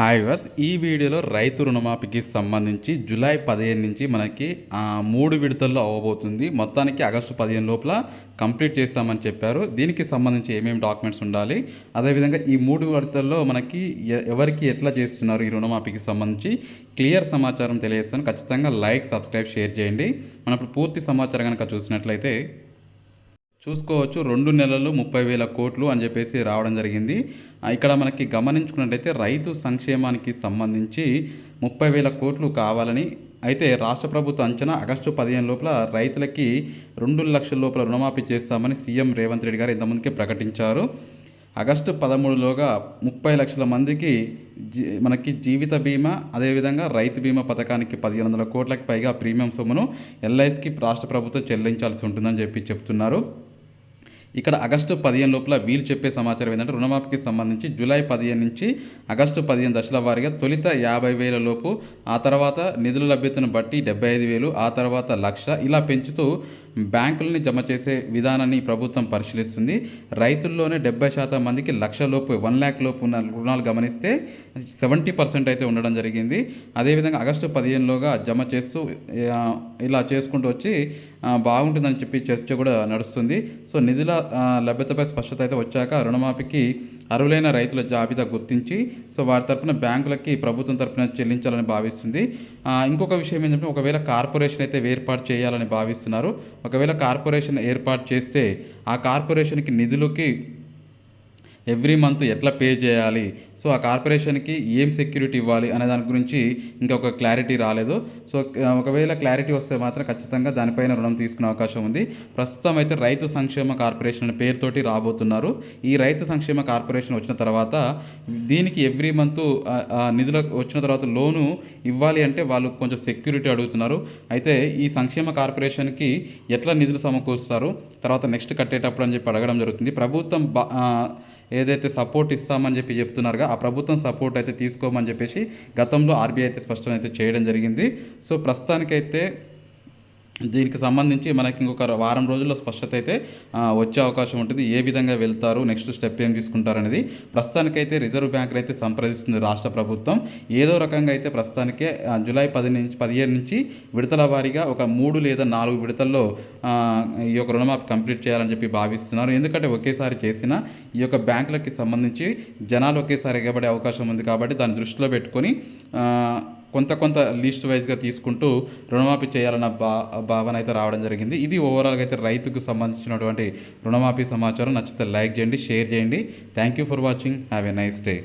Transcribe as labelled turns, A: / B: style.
A: Hi verse ఈ వీడియోలో రైతు రుణమాఫీకి సంబంధించి జూలై పదిహేను నుంచి మనకి మూడు విడతల్లో అవ్వబోతుంది. మొత్తానికి ఆగస్టు పదిహేను లోపల కంప్లీట్ చేస్తామని చెప్పారు. దీనికి సంబంధించి ఏమేమి డాక్యుమెంట్స్ ఉండాలి? అదేవిధంగా ఈ మూడు విడతల్లో మనకి ఎవరికి ఎట్లా చేస్తున్నారు ఈ రుణమాఫీకి సంబంధించి క్లియర్ సమాచారం తెలియజేస్తాను. ఖచ్చితంగా లైక్ సబ్స్క్రైబ్ షేర్ చేయండి. మనం ఇప్పుడు పూర్తి సమాచారం కనుక చూసినట్లయితే చూసుకోవచ్చు. రెండు నెలలు ముప్పై వేల కోట్లు అని చెప్పేసి రావడం జరిగింది. ఇక్కడ మనకి గమనించుకున్నట్లయితే రైతు సంక్షేమానికి సంబంధించి ముప్పై వేల కోట్లు కావాలని అయితే రాష్ట్ర ప్రభుత్వ అంచనా ఆగస్టు పదిహేను లోపల రైతులకి రెండు లక్షల లోపల రుణమాఫీ చేస్తామని సీఎం రేవంత్ రెడ్డి గారు ఇంతకుముందుకే ప్రకటించారు. ఆగస్టు పదమూడులోగా ముప్పై లక్షల మందికి జీ మనకి జీవిత బీమా అదేవిధంగా రైతు బీమా పథకానికి పదిహేను వందల కోట్లకి పైగా ప్రీమియం సొమ్మును ఎల్ఐసికి రాష్ట్ర ప్రభుత్వం చెల్లించాల్సి ఉంటుందని చెప్పి చెప్తున్నారు. ఇక్కడ ఆగస్టు పదిహేను లోపల వీళ్ళు చెప్పే సమాచారం ఏంటంటే రుణమాఫీకి సంబంధించి జూలై పదిహేను నుంచి ఆగస్టు పదిహేను దశల వారీగా తొలిత యాభై వేల లోపు ఆ తర్వాత నిధుల లభ్యతను బట్టి డెబ్బై ఐదు వేలు ఆ తర్వాత లక్ష ఇలా పెంచుతూ బ్యాంకులని జమ చేసే విధానాన్ని ప్రభుత్వం పరిశీలిస్తుంది. రైతుల్లోనే డెబ్బై శాతం మందికి లక్ష లోపు వన్ ల్యాక్ లోపు ఉన్న రుణాలు గమనిస్తే సెవెంటీ పర్సెంట్ అయితే ఉండడం జరిగింది. అదేవిధంగా ఆగస్టు పదిహేనులోగా జమ చేస్తూ ఇలా చేసుకుంటూ వచ్చి బాగుంటుందని చెప్పి చర్చ కూడా నడుస్తుంది. సో నిధుల లభ్యతపై స్పష్టత అయితే వచ్చాక రుణమాఫీకి అర్హులైన రైతుల జాబితా గుర్తించి సో వారి తరపున బ్యాంకులకి ప్రభుత్వం తరపున చెల్లించాలని భావిస్తుంది. ఇంకొక విషయం ఏంటంటే ఒకవేళ కార్పొరేషన్ అయితే ఏర్పాటు చేయాలని భావిస్తున్నారు. ఒకవేళ కార్పొరేషన్ ఏర్పాటు చేస్తే ఆ కార్పొరేషన్కి నిధులకి ఎవ్రీ మంత్ ఎట్లా పే చేయాలి? సో ఆ కార్పొరేషన్కి ఏం సెక్యూరిటీ ఇవ్వాలి అనే దాని గురించి ఇంకొక క్లారిటీ రాలేదు. సో ఒకవేళ క్లారిటీ వస్తే మాత్రం ఖచ్చితంగా దానిపైన రుణం తీసుకునే అవకాశం ఉంది. ప్రస్తుతం అయితే రైతు సంక్షేమ కార్పొరేషన్ అనే పేరుతోటి రాబోతున్నారు. ఈ రైతు సంక్షేమ కార్పొరేషన్ వచ్చిన తర్వాత దీనికి ఎవ్రీ మంత్ నిధులు వచ్చిన తర్వాత లోను ఇవ్వాలి అంటే వాళ్ళు కొంచెం సెక్యూరిటీ అడుగుతున్నారు. అయితే ఈ సంక్షేమ కార్పొరేషన్కి ఎట్లా నిధులు సమకూరుస్తారు? తర్వాత నెక్స్ట్ కట్టేటప్పుడు అని చెప్పి అడగడం జరుగుతుంది. ప్రభుత్వం బా- ఏదైతే సపోర్ట్ ఇస్తామని చెప్పి చెప్తున్నారుగా ఆ ప్రభుత్వం సపోర్ట్ అయితే తీసుకోమని చెప్పేసి గతంలో ఆర్బీఐ అయితే స్పష్టం అయితే చేయడం జరిగింది. సో ప్రస్తుతానికైతే దీనికి సంబంధించి మనకి ఇంకొక వారం రోజుల్లో స్పష్టత అయితే వచ్చే అవకాశం ఉంటుంది. ఏ విధంగా వెళ్తారు నెక్స్ట్ స్టెప్ ఏం తీసుకుంటారు అనేది ప్రస్తుతానికైతే రిజర్వ్ బ్యాంక్ అయితే సంప్రదిస్తుంది రాష్ట్ర ప్రభుత్వం. ఏదో రకంగా అయితే ప్రస్తుతానికే జూలై పది నుంచి పదిహేను నుంచి విడతల వారీగా ఒక మూడు లేదా నాలుగు విడతల్లో ఈ యొక్క రుణమాఫీ కంప్లీట్ చేయాలని చెప్పి భావిస్తున్నారు. ఎందుకంటే ఒకేసారి చేసిన ఈ యొక్క బ్యాంకులకి సంబంధించి జనాలు ఒకేసారి ఎగబడే అవకాశం ఉంది కాబట్టి దాన్ని దృష్టిలో పెట్టుకొని కొంత కొంత లిస్ట్ వైజ్గా తీసుకుంటూ రుణమాఫీ చేయాలన్న భా భావన అయితే రావడం జరిగింది. ఇది ఓవరాల్గా అయితే రైతుకు సంబంధించినటువంటి రుణమాఫీ సమాచారం నచ్చితే లైక్ చేయండి షేర్ చేయండి. Thank you for watching. Have a nice day.